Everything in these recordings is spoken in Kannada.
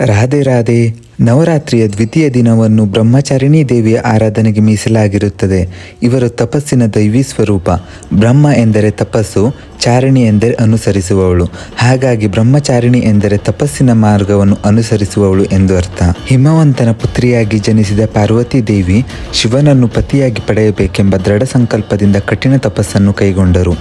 ರಾಧೆ ರಾಧೆ, ನವರಾತ್ರಿಯ ದ್ವಿತೀಯ ದಿನವನ್ನು ಬ್ರಹ್ಮಚಾರಿಣಿ ದೇವಿಯ ಆರಾಧನೆಗೆ ಮೀಸಲಾಗಿರುತ್ತದೆ. ಇವರು ತಪಸ್ಸಿನ ದೈವಿ ಸ್ವರೂಪ. ಬ್ರಹ್ಮ ಎಂದರೆ ತಪಸ್ಸು ಚಾರಿಣಿ ಎಂದರೆ ಅನುಸರಿಸುವವಳು. ಹಾಗಾಗಿ ಬ್ರಹ್ಮಚಾರಿಣಿ ಎಂದರೆ ತಪಸ್ಸಿನ ಮಾರ್ಗವನ್ನು ಅನುಸರಿಸುವವಳು ಎಂದು ಅರ್ಥ. ಹಿಮವಂತನ ಪುತ್ರಿಯಾಗಿ ಜನಿಸಿದ ಪಾರ್ವತಿ ದೇವಿ ಶಿವನನ್ನು ಪತಿಯಾಗಿ ಪಡೆಯಬೇಕೆಂಬ ದೃಢ ಸಂಕಲ್ಪದಿಂದ ಕಠಿಣ ತಪಸ್ಸನ್ನು ಕೈಗೊಂಡರು.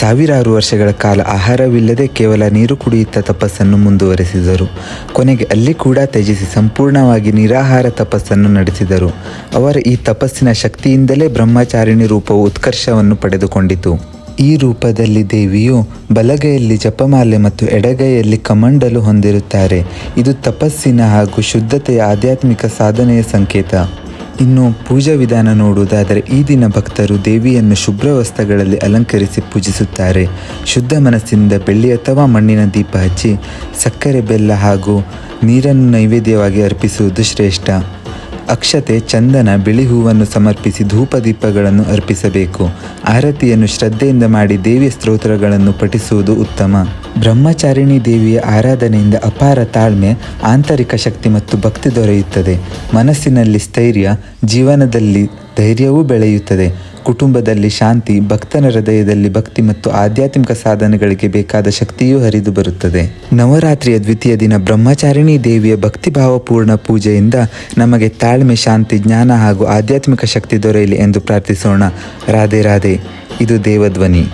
ಸಾವಿರಾರು ವರ್ಷಗಳ ಕಾಲ ಆಹಾರವಿಲ್ಲದೆ ಕೇವಲ ನೀರು ಕುಡಿಯುತ್ತ ತಪಸ್ಸನ್ನು ಮುಂದುವರೆಸಿದರು. ಕೊನೆಗೆ ಅಲ್ಲಿ ಕೂಡ ತ್ಯಜಿಸಿ ಸಂಪೂರ್ಣವಾಗಿ ನಿರಾಹಾರ ತಪಸ್ಸನ್ನು ನಡೆಸಿದರು. ಅವರ ಈ ತಪಸ್ಸಿನ ಶಕ್ತಿಯಿಂದಲೇ ಬ್ರಹ್ಮಚಾರಿಣಿ ರೂಪವು ಉತ್ಕರ್ಷವನ್ನು ಪಡೆದುಕೊಂಡಿತು. ಈ ರೂಪದಲ್ಲಿ ದೇವಿಯು ಬಲಗೈಯಲ್ಲಿ ಜಪಮಾಲೆ ಮತ್ತು ಎಡಗೈಯಲ್ಲಿ ಕಮಂಡಲು ಹೊಂದಿರುತ್ತಾರೆ. ಇದು ತಪಸ್ಸಿನ ಹಾಗೂ ಶುದ್ಧತೆಯ ಆಧ್ಯಾತ್ಮಿಕ ಸಾಧನೆಯ ಸಂಕೇತ. ಇನ್ನು ಪೂಜಾ ವಿಧಾನ ನೋಡುವುದಾದರೆ ಈ ದಿನ ಭಕ್ತರು ದೇವಿಯನ್ನು ಶುಭ್ರ ವಸ್ತ್ರಗಳಲ್ಲಿ ಅಲಂಕರಿಸಿ ಪೂಜಿಸುತ್ತಾರೆ. ಶುದ್ಧ ಮನಸ್ಸಿನಿಂದ ಬೆಳ್ಳಿ ಅಥವಾ ಮಣ್ಣಿನ ದೀಪ ಹಚ್ಚಿ, ಸಕ್ಕರೆ ಬೆಲ್ಲ ಹಾಗೂ ನೀರನ್ನು ನೈವೇದ್ಯವಾಗಿ ಅರ್ಪಿಸುವುದು ಶ್ರೇಷ್ಠ. ಅಕ್ಷತೆ, ಚಂದನ ಬಿಳಿ ಹೂವನ್ನು ಸಮರ್ಪಿಸಿ ಧೂಪದೀಪಗಳನ್ನು ಅರ್ಪಿಸಬೇಕು. ಆರತಿಯನ್ನು ಶ್ರದ್ಧೆಯಿಂದ ಮಾಡಿ ದೇವಿಯ ಸ್ತೋತ್ರಗಳನ್ನು ಪಠಿಸುವುದು ಉತ್ತಮ. ಬ್ರಹ್ಮಚಾರಿಣಿ ದೇವಿಯ ಆರಾಧನೆಯಿಂದ ಅಪಾರ ತಾಳ್ಮೆ, ಆಂತರಿಕ ಶಕ್ತಿ ಮತ್ತು ಭಕ್ತಿ ದೊರೆಯುತ್ತದೆ. ಮನಸ್ಸಿನಲ್ಲಿ ಸ್ಥೈರ್ಯ, ಜೀವನದಲ್ಲಿ ಧೈರ್ಯವೂ ಬೆಳೆಯುತ್ತದೆ. ಕುಟುಂಬದಲ್ಲಿ ಶಾಂತಿ, ಭಕ್ತನ ಹೃದಯದಲ್ಲಿ ಭಕ್ತಿ ಮತ್ತು ಆಧ್ಯಾತ್ಮಿಕ ಸಾಧನೆಗಳಿಗೆ ಬೇಕಾದ ಶಕ್ತಿಯೂ ಹರಿದು ಬರುತ್ತದೆ. ನವರಾತ್ರಿಯ ದ್ವಿತೀಯ ದಿನ ಬ್ರಹ್ಮಚಾರಿಣಿ ದೇವಿಯ ಭಕ್ತಿಭಾವಪೂರ್ಣ ಪೂಜೆಯಿಂದ ನಮಗೆ ತಾಳ್ಮೆ, ಶಾಂತಿ, ಜ್ಞಾನ ಹಾಗೂ ಆಧ್ಯಾತ್ಮಿಕ ಶಕ್ತಿ ದೊರೆಯಲಿ ಎಂದು ಪ್ರಾರ್ಥಿಸೋಣ. ರಾಧೆ ರಾಧೆ, ಇದು ದೇವಧ್ವನಿ.